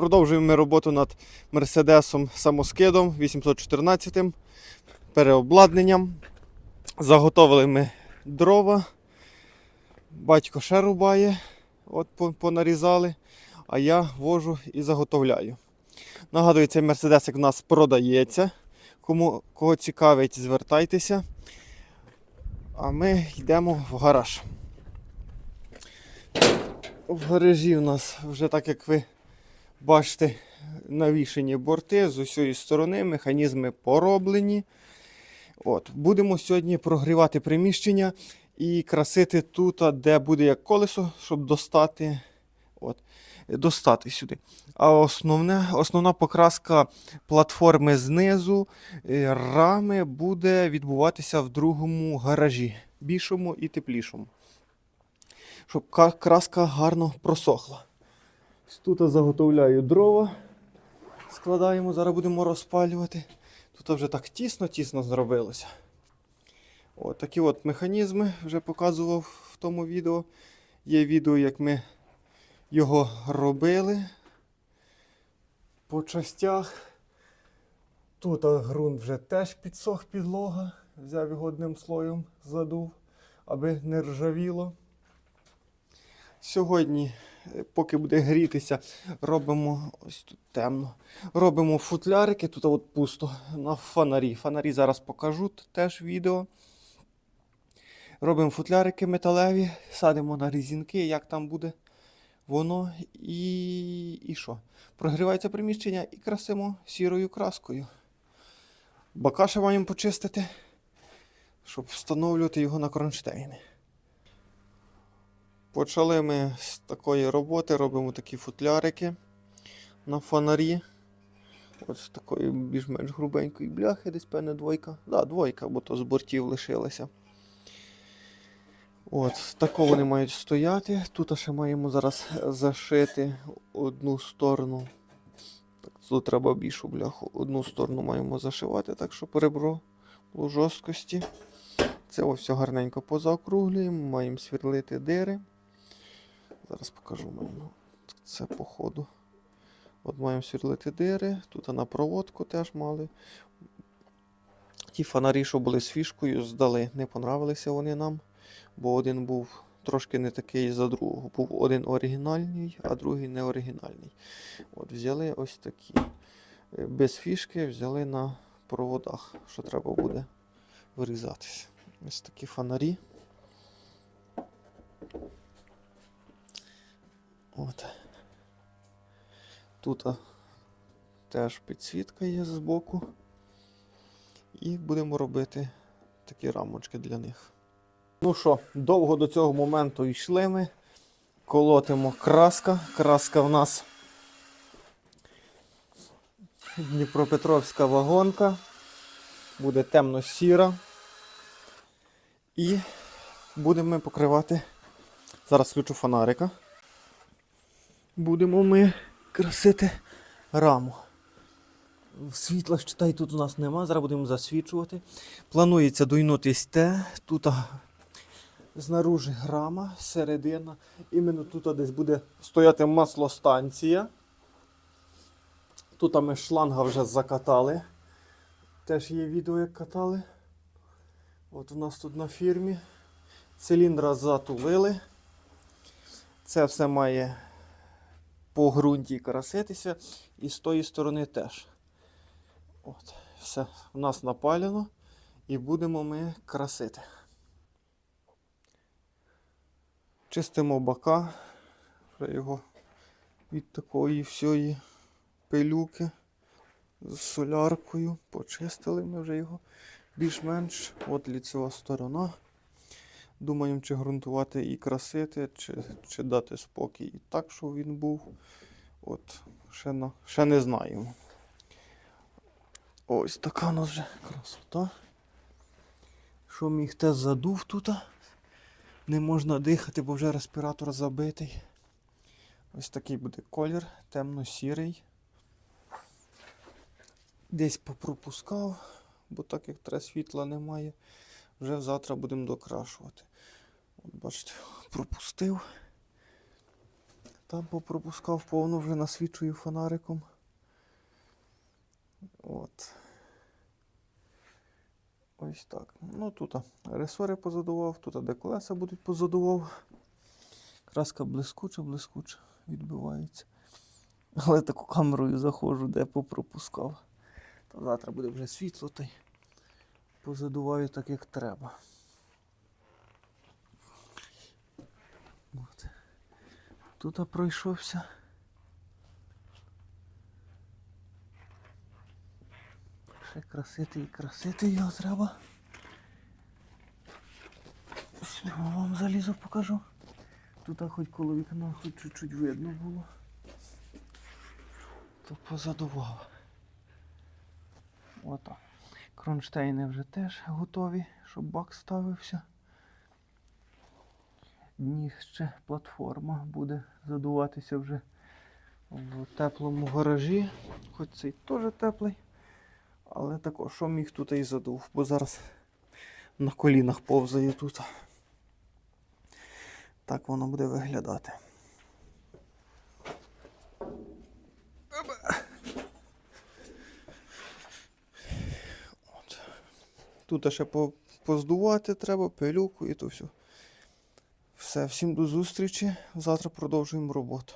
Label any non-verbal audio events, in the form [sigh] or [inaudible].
Продовжуємо ми роботу над Мерседесом самоскидом 814 переобладнанням. Заготовили ми дрова. Батько ще рубає, от понарізали, а я вожу і заготовляю. Нагадую, цей мерседесик в нас продається. Кому кого цікавить, звертайтеся. А ми йдемо в гараж. В гаражі у нас вже так як ви бачите, навішені борти з усієї сторони, механізми пороблені. От. Будемо сьогодні прогрівати приміщення і красити тут, де буде як колесо, щоб достати, от, достати сюди. А основне, основна покраска платформи знизу, е, рами буде відбуватися в другому гаражі, більшому і теплішому. Щоб краска гарно просохла. Тут заготовляю дрова, складаємо, зараз будемо розпалювати. Тут вже так тісно-тісно зробилося. От такі от механізми вже показував в тому відео. Є відео, як ми його робили по частях. Тут ґрунт вже теж підсох підлога. Взяв його одним слоєм, задув, аби не ржавіло. Сьогодні, поки буде грітися, робимо ось тут темно. Робимо футлярики, тут от пусто на фонарі. Фонарі зараз покажу теж відео. Робимо футлярики металеві, садимо на різінки, як там буде воно і. і що? Прогрівається приміщення і красимо сірою краскою. Бака ще маємо почистити, щоб встановлювати його на кронштейни. Почали ми з такої роботи, робимо такі футлярики на фонарі. Ось з такої більш-менш грубенької бляхи, десь певне двойка. Да, двойка, бо то з бортів лишилася. От, тако вони мають стояти. Тут ще маємо зараз зашити одну сторону. Так, тут треба більшу бляху. Одну сторону маємо зашивати, так щоб ребро було жорсткості. Це все гарненько позаокруглюємо, маємо свірлити дири. Зараз покажу маємо. Це по ходу. От маємо свірлити дири. Тут на проводку теж мали. Ті фонарі, що були з фішкою, здали. Не понравилися вони нам, бо один був трошки не такий за другого. Був один оригінальний, а другий не оригінальний. От взяли ось такі. Е, Без фішки взяли на проводах, що треба буде вирізатися. Ось такі фонарі. От. Тут теж підсвітка є збоку. І будемо робити такі рамочки для них. Ну що, довго до цього моменту йшли ми. Колотимо краска. Краска в нас Дніпропетровська вагонка. Буде темно-сіра. І будемо покривати. Зараз включу фонарика. Будемо ми красити раму. Світла читай тут у нас нема, зараз будемо засвічувати. Планується дуйнутись те. Тут знаружи рама, середина. Іменно тут десь буде стояти маслостанція. Тут ми шланга вже закатали. Теж є відео, як катали. От у нас тут на фірмі. Циліндра затулили. Це все має по ґрунті краситися. І з тої сторони теж. От, все в нас напалено. І будемо ми красити. Чистимо бока. Вже його від такої всієї пилюки з соляркою. Почистили ми вже його більш-менш. От ліцева сторона. Думаємо, чи ґрунтувати і красити, чи, чи дати спокій і так, щоб він був. От, ще, на, ще не знаємо. Ось така у нас вже красота. Що міг те задув тут. Не можна дихати, бо вже респіратор забитий. Ось такий буде колір, темно-сірий. Десь попропускав, бо так як треба світла немає, вже завтра будемо докрашувати. От бачите, [laughs] пропустив. Там попропускав повно вже насвічую фонариком. От. Ось так. Ну тут ресори позадував, тут де колеса будуть позадував. Краска блискуча, блискуча відбивається. Але таку камерою заходжу, де попропускав. То завтра буде вже світло, та й позадуваю так, як треба. Тут пройшовся. Ще красити і красити його треба. Сюди вам залізу покажу. Тут хоч коло вікна хоч чуть-чуть видно було. То позадував. Ото. Кронштейни вже теж готові, щоб бак ставився. Дні ще платформа буде задуватися вже в теплому гаражі. Хоч цей теж теплий. Але також, що міг тут і задув, бо зараз на колінах повзає тут. Так воно буде виглядати. Тут ще поздувати треба, пилюку і то все. Все, всім до зустрічі. Завтра продовжуємо роботу.